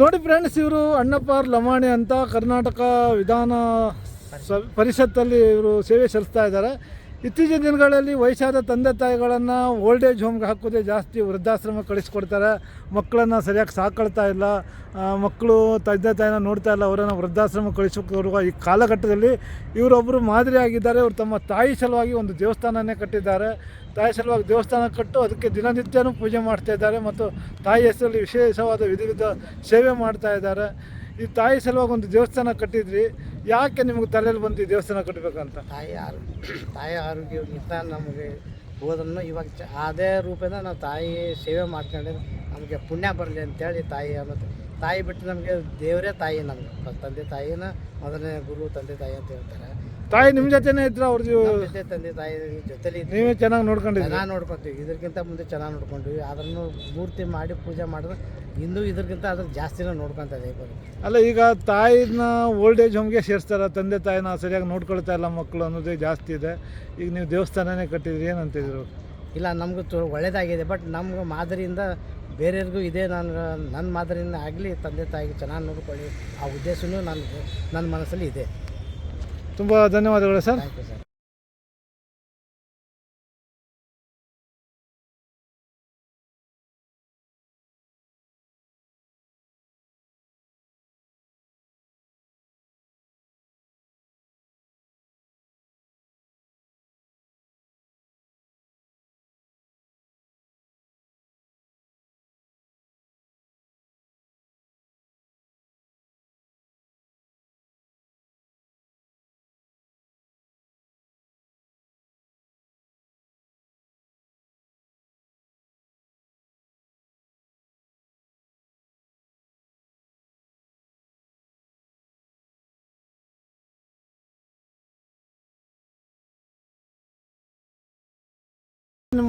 ನೋಡಿ ಫ್ರೆಂಡ್ಸ್ ಇವರು ಅಣ್ಣಪ್ಪಾರ್ ಲಮಾಣಿ ಅಂತ ಕರ್ನಾಟಕ ವಿಧಾನ ಪರಿಷತ್ತಲ್ಲಿ ಇವರು ಸೇವೆ ಸಲ್ಲಿಸ್ತಾ ಇದ್ದಾರೆ. ಇತ್ತೀಚಿನ ದಿನಗಳಲ್ಲಿ ವಯಸ್ಸಾದ ತಂದೆ ತಾಯಿಗಳನ್ನು ಓಲ್ಡ್ ಏಜ್ ಹೋಮ್ಗೆ ಹಾಕೋದೇ ಜಾಸ್ತಿ ವೃದ್ಧಾಶ್ರಮ ಕಳಿಸ್ಕೊಡ್ತಾರೆ. ಮಕ್ಕಳನ್ನು ಸರಿಯಾಗಿ ಸಾಕೊಳ್ತಾ ಇಲ್ಲ. ಮಕ್ಕಳು ತಂದೆ ತಾಯಿನ ನೋಡ್ತಾ ಇಲ್ಲ, ಅವರನ್ನು ವೃದ್ಧಾಶ್ರಮ ಕಳಿಸೋಕೆ ಈ ಕಾಲಘಟ್ಟದಲ್ಲಿ ಇವರೊಬ್ಬರು ಮಾದರಿಯಾಗಿದ್ದಾರೆ ಇವರು ತಮ್ಮ ತಾಯಿ ಸಲುವಾಗಿ ಒಂದು ದೇವಸ್ಥಾನನೇ ಕಟ್ಟಿದ್ದಾರೆ. ತಾಯಿ ಸಲುವಾಗಿ ದೇವಸ್ಥಾನ ಕಟ್ಟು ಅದಕ್ಕೆ ದಿನನಿತ್ಯನೂ ಪೂಜೆ ಮಾಡ್ತಾ ಇದ್ದಾರೆ ಮತ್ತು ತಾಯಿ ಹೆಸರಲ್ಲಿ ವಿಶೇಷವಾದ ವಿಧಿವಿಧ ಸೇವೆ ಮಾಡ್ತಾ ಇದ್ದಾರೆ. ಈ ತಾಯಿ ಸಲುವಾಗಿ ಒಂದು ದೇವಸ್ಥಾನ ಕಟ್ಟಿದ್ರಿ. ಯಾಕೆ ನಿಮ್ಗೆ ತಲೆಯಲ್ಲಿ ಬಂತು ದೇವಸ್ಥಾನ ಕಟ್ಟಬೇಕಂತ? ತಾಯಿ ಆರೋಗ್ಯ ತಾಯಿ ಆರೋಗ್ಯದಿಂದ ನಮಗೆ ಹೋದನ್ನು ಇವಾಗ ಚ ಅದೇ ರೂಪದಿಂದ ನಾವು ತಾಯಿ ಸೇವೆ ಮಾಡ್ಕೊಂಡ್ರೆ ನಮಗೆ ಪುಣ್ಯ ಬರಲಿ ಅಂತೇಳಿ ತಾಯಿ ಮತ್ತು ತಾಯಿ ಬಿಟ್ಟು ನಮಗೆ ದೇವರೇ ತಾಯಿ ನಮಗೆ. ತಂದೆ ತಾಯಿನ ಮೊದಲನೇ ಗುರು ತಂದೆ ತಾಯಿ ಅಂತ ಹೇಳ್ತಾರೆ. ತಾಯಿ ನಿಮ್ಮ ಜೊತೆನೇ ಇದ್ರ ಅವ್ರ ನಮ್ಮ ಜೊತೆ ತಂದೆ ತಾಯಿ ಜೊತೆಲಿ ಇದ್ವಿ. ನೀವೇ ಚೆನ್ನಾಗಿ ನೋಡ್ಕೊಂಡಿದ್ರಿ. ಚೆನ್ನಾಗಿ ನೋಡ್ಕೊತೀವಿ. ಇದಕ್ಕಿಂತ ಮುಂದೆ ಚೆನ್ನಾಗಿ ನೋಡ್ಕೊಂಡ್ವಿ. ಅದನ್ನು ಮೂರ್ತಿ ಮಾಡಿ ಪೂಜೆ ಮಾಡಿದ್ರೆ ಇಂದು ಇದಕ್ಕಿಂತ ಅದ್ರ ಜಾಸ್ತಿನ ನೋಡ್ಕೊತ ಇದೆ ಅಲ್ಲ ಈಗ ತಾಯಿನ ಓಲ್ಡ್ ಏಜ್ ಹೋಮ್ಗೆ ಸೇರಿಸ್ತಾರೆ ತಂದೆ ತಾಯಿನ ಸರಿಯಾಗಿ ನೋಡ್ಕೊಳ್ತಾ ಇಲ್ಲ ಮಕ್ಕಳು ಅನ್ನೋದೇ ಜಾಸ್ತಿ ಇದೆ. ಈಗ ನೀವು ದೇವಸ್ಥಾನನೇ ಕಟ್ಟಿದ್ರಿ ಏನಂತಿದ್ರು? ಇಲ್ಲ ನಮ್ಗೆ ತು ಒಳ್ಳೇದಾಗಿದೆ ಬಟ್ ನಮ್ಗೆ ಮಾದರಿಯಿಂದ ಬೇರೆಯವ್ರಿಗೂ ಇದೇ ನಾನು ನನ್ನ ಮಾದರಿಯಿಂದ ಆಗಲಿ ತಂದೆ ತಾಯಿಗೆ ಚೆನ್ನಾಗಿ ನೋಡಿಕೊಳ್ಳಿ. ಆ ಉದ್ದೇಶವೂ ನನಗೆ ನನ್ನ ಮನಸ್ಸಲ್ಲಿ ಇದೆ. ತುಂಬ ಧನ್ಯವಾದಗಳು ಸರ್. ಥ್ಯಾಂಕ್ ಯು ಸರ್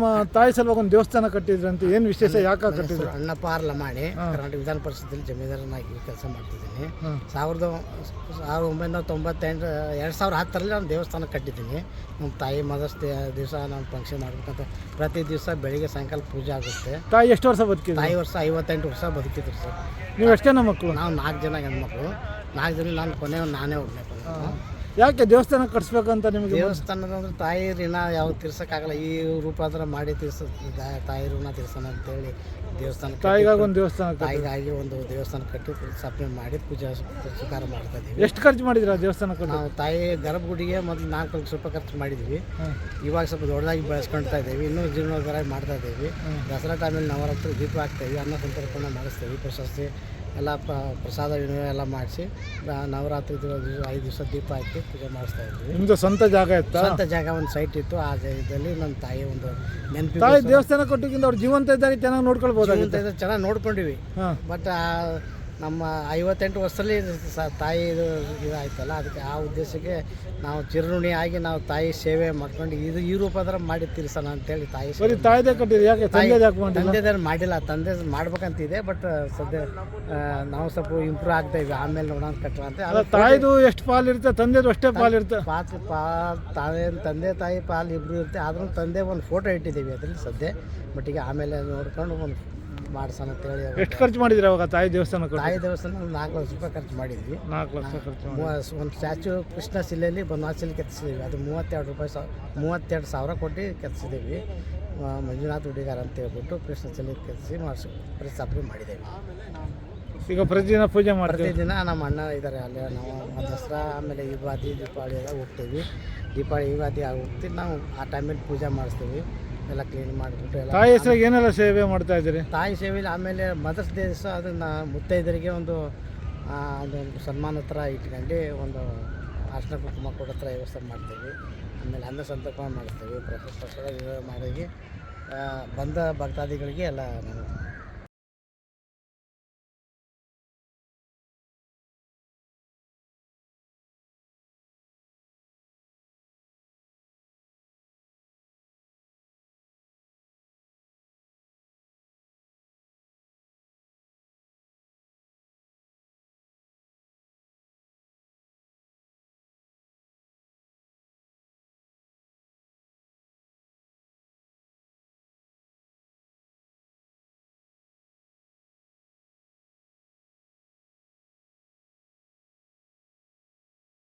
ನಿಮ್ಮ ತಾಯಿ ಸಲುವಾಗಿ ಒಂದು ದೇವಸ್ಥಾನ ಕಟ್ಟಿದ್ರಿ ಅಂತ ಏನು ವಿಶೇಷ ಯಾಕೆ ಕಟ್ಟಿದ್ರು? ಅಣ್ಣಪ್ಪ ಆರ್ ಲಮಾಣಿ ಕರ್ನಾಟಕ ವಿಧಾನ ಪರಿಷತ್ತಲ್ಲಿ ಜಮೀನ್ದಾರನಾಗಿ ಕೆಲಸ ಮಾಡ್ತಿದ್ದೀನಿ. ಸಾವಿರದ ಸಾವಿರದ ಒಂಬೈನೂರ ತೊಂಬತ್ತೆಂಟು ಎರಡು ಸಾವಿರ ಹತ್ತರಲ್ಲಿ ನಾನು ದೇವಸ್ಥಾನ ಕಟ್ಟಿದ್ದೀನಿ. ನಮ್ಮ ತಾಯಿ ಮದರ್ಸ್ ದಿವಸ ನಾನು ಫಂಕ್ಷನ್ ಮಾಡಬೇಕಂತ ಪ್ರತಿ ದಿವಸ ಬೆಳಿಗ್ಗೆ ಸಾಯಂಕಾಲ ಪೂಜೆ ಆಗುತ್ತೆ. ತಾಯಿ ಎಷ್ಟು ವರ್ಷ ಬದುಕಿದ್ರು? ತಾಯಿ ವರ್ಷ ಐವತ್ತೆಂಟು ವರ್ಷ ಬದುಕಿದ್ರು ಸರ್. ನೀವು ಜನ ಮಕ್ಕಳು? ನಾವು ನಾಲ್ಕು ಜನ ಹೆಣ್ಮಕ್ಳು. ನಾಲ್ಕು ಜನ ನಾನು ಕೊನೆ ನಾನೇ ಒಬ್ಬನೇ ಕೊನೆ ಯಾಕೆ ದೇವಸ್ಥಾನ ಕಟ್ಟಿಸ್ಬೇಕಂತ ನಿಮಗೆ ದೇವಸ್ಥಾನದ ಅಂದ್ರೆ ತಾಯಿ ಋಣ ಯಾವ ತೀರ್ಸೋಕ್ಕಾಗಲ್ಲ. ಈ ರೂಪ ಆದ್ರೆ ಮಾಡಿ ತೀರ್ಸ. ತಾಯಿ ಋಣ ತೀರ್ಸೋಣ ಅಂತೇಳಿ ದೇವಸ್ಥಾನ ತಾಯಿಗಾಗಿ ಒಂದು ದೇವಸ್ಥಾನ ತಾಯಿಗಾಗಿ ಒಂದು ದೇವಸ್ಥಾನ ಕಟ್ಟಿ ಸ್ಥಾಪನೆ ಮಾಡಿ ಪೂಜಾ ಸ್ವೀಕಾರ ಮಾಡ್ತಾ ಇದ್ದೀವಿ. ಎಷ್ಟು ಖರ್ಚು ಮಾಡಿದ್ರ ದೇವಸ್ಥಾನ ಕಟ್ಟಿ? ನಾವು ತಾಯಿ ಗರ್ಭಗುಡಿಗೆ ಮೊದಲು ನಾಲ್ಕು ಲಕ್ಷ ರೂಪಾಯಿ ಖರ್ಚು ಮಾಡಿದ್ವಿ. ಇವಾಗ ಸ್ವಲ್ಪ ದೊಡ್ಡದಾಗಿ ಬೆಳೆಸ್ಕೊಳ್ತಾ ಇದ್ದೀವಿ. ಇನ್ನೂ ಜೀರ್ಣೋದ್ಧಾರ ಮಾಡ್ತಾ ಇದ್ದೀವಿ. ದಸರಾ ಟೈಮಲ್ಲಿ ನವರಾತ್ರಿ ದೀಪ ಹಾಕ್ತೇವೆ. ಅನ್ನ ಸಂತರ್ಪಣೆ ಮಾಡಿಸ್ತೇವೆ. ಪ್ರಶಸ್ತಿ ಎಲ್ಲ ಪ ಪ್ರಸಾದ ವಿನಿಮಯ ಎಲ್ಲ ಮಾಡಿಸಿ ನವರಾತ್ರಿ ದಿವಸ ಐದು ದಿವಸ ದೀಪ ಹಾಕಿ ಪೂಜೆ ಮಾಡಿಸ್ತಾ ಇದ್ವಿ. ನಿಮ್ಮದು ಸ್ವಂತ ಜಾಗ ಇತ್ತು? ಸ್ವಂತ ಜಾಗ ಒಂದು ಸೈಟ್ ಇತ್ತು. ಆ ಜಾಗದಲ್ಲಿ ನನ್ನ ತಾಯಿ ಒಂದು ನೆನಪು ತಾಯಿ ದೇವಸ್ಥಾನ ಕಟ್ಟಿಗಿಂತ ಅವ್ರು ಜೀವಂತ ಇದ್ದಾಗ ಚೆನ್ನಾಗಿ ನೋಡ್ಕೊಳ್ಬೋದು ಚೆನ್ನಾಗಿ ನೋಡ್ಕೊಂಡಿವಿ. ಬಟ್ ನಮ್ಮ ಐವತ್ತೆಂಟು ವರ್ಷದಲ್ಲಿ ಸ ತಾಯಿ ಇದು ಇದಾಯ್ತಲ್ಲ ಅದಕ್ಕೆ ಆ ಉದ್ದೇಶಕ್ಕೆ ನಾವು ಚಿರುಣಿ ಆಗಿ ನಾವು ತಾಯಿ ಸೇವೆ ಮಾಡ್ಕೊಂಡು ಇದು ಈ ರೂಪದ್ರ ಮಾಡಿ ತೀರ್ಸೋಣ ಅಂತೇಳಿ ತಾಯಿ ಸರಿ ತಾಯಿದೆ ಕಟ್ಟಿದ್ರು ಯಾಕೆ ತಂದೆ ಯಾಕೆ ಮಾಡಿಲ್ಲ ತಂದೆ ಮಾಡ್ಬೇಕಂತಿದೆ ಬಟ್ ಸದ್ಯ ನಾವು ಸ್ವಲ್ಪ ಇಂಪ್ರೂವ್ ಆಗ್ತಾ ಇದ್ವಿ ಆಮೇಲೆ ನೋಡೋಣ ಕಟ್ಟುವ ಅಂತ. ತಾಯಿದು ಎಷ್ಟು ಪಾಲು ಇರುತ್ತೆ ತಂದೆದು ಅಷ್ಟೇ ಪಾಲು ಇರುತ್ತೆ? ಪಾತ್ ಪಾ ತಾಯಿ ತಂದೆ ತಾಯಿ ಪಾಲು ಇಬ್ಬರು ಇರುತ್ತೆ ಆದ್ರೂ ತಂದೆ ಒಂದು ಫೋಟೋ ಇಟ್ಟಿದ್ದೀವಿ ಅದ್ರಲ್ಲಿ ಸದ್ಯ ಬಟ್ ಈಗ ಆಮೇಲೆ ನೋಡ್ಕೊಂಡು ಒಂದು ಮಾಡ್ಸೋಣ ಅಂತೇಳಿ ಎಷ್ಟು ಖರ್ಚು ಮಾಡಿದ್ರಿ ಅವಾಗ ತಾಯಿ ದೇವಸ್ಥಾನ ತಾಯಿ ದೇವಸ್ಥಾನ ಒಂದು ನಾಲ್ಕು ಲಕ್ಷ ರೂಪಾಯಿ ಖರ್ಚು ಮಾಡಿದ್ವಿ. ನಾಲ್ಕು ಲಕ್ಷ ಖರ್ಚು ಮೂವ- ಒಂದು ಸ್ಟ್ಯಾಚು ಕೃಷ್ಣ ಶಿಲೆಯಲ್ಲಿ ಬನವಾಸಿಲಿ ಕೆತ್ತಿಸಿದ್ವಿ ಅದು ಮೂವತ್ತೆರಡು ರೂಪಾಯಿ ಸಾವ್ ಮೂವತ್ತೆರಡು ಸಾವಿರ ಕೊಟ್ಟು ಕೆತ್ತಿಸಿದ್ದೀವಿ. ಆ, ಮಂಜುನಾಥ್ ಹುಡುಗಾರ ಅಂತ ಹೇಳ್ಬಿಟ್ಟು ಕೃಷ್ಣ ಶಿಲೆ ಕೆತ್ತಿಸಿ ಮಾಡಿಸಿ ಪ್ರತಿಷ್ಠಾಪನೆ ಮಾಡಿದ್ದೇವೆ. ಈಗ ಪ್ರತಿದಿನ ಪೂಜೆ ಮಾಡ್ತೀವಿ ಪ್ರತಿದಿನ ನಮ್ಮ ಅಣ್ಣ ಇದ್ದಾರೆ ಅಲ್ಲಿ ನಾವು ದಸರಾ ಆಮೇಲೆ ಯುಗಾದಿ ದೀಪಾವಳಿ ಎಲ್ಲ ಹೋಗ್ತೀವಿ. ದೀಪಾವಳಿ ಯುಗಾದಿ ಆಗಿ ಹೋಗ್ತೀವಿ. ನಾವು ಆ ಟೈಮಲ್ಲಿ ಪೂಜೆ ಮಾಡಿಸ್ತೀವಿ. ಎಲ್ಲ ಕ್ಲೀನ್ ಮಾಡಿಬಿಟ್ಟು ಎಲ್ಲ ತಾಯಿ ಹೆಸರಿಗೆ ಏನೆಲ್ಲ ಸೇವೆ ಮಾಡ್ತಾ ಇದ್ದೀರಿ? ತಾಯಿ ಸೇವೆಯಲ್ಲಿ ಆಮೇಲೆ ಮದರ್ಸ್ ಡೇ ದಿವಸ ಅದನ್ನು ಮುತ್ತೈದರಿಗೆ ಒಂದು ಆ, ಅದೊಂದು ಸನ್ಮಾನ ಹತ್ರ ಇಟ್ಕೊಂಡು ಒಂದು ಅರ್ಶನ ಕುಂಕುಮ ಕೊಡೋ ಥರ ವ್ಯವಸ್ಥೆ ಮಾಡ್ತೀವಿ. ಆಮೇಲೆ ಅನ್ನ ಸಂತರ್ಪಣೆ ಮಾಡ್ತೀವಿ. ಪ್ರಸಾದ ಪ್ರಸಾದ ಮಾಡಿ ಬಂದ ಭಕ್ತಾದಿಗಳಿಗೆ ಎಲ್ಲ ನಾವು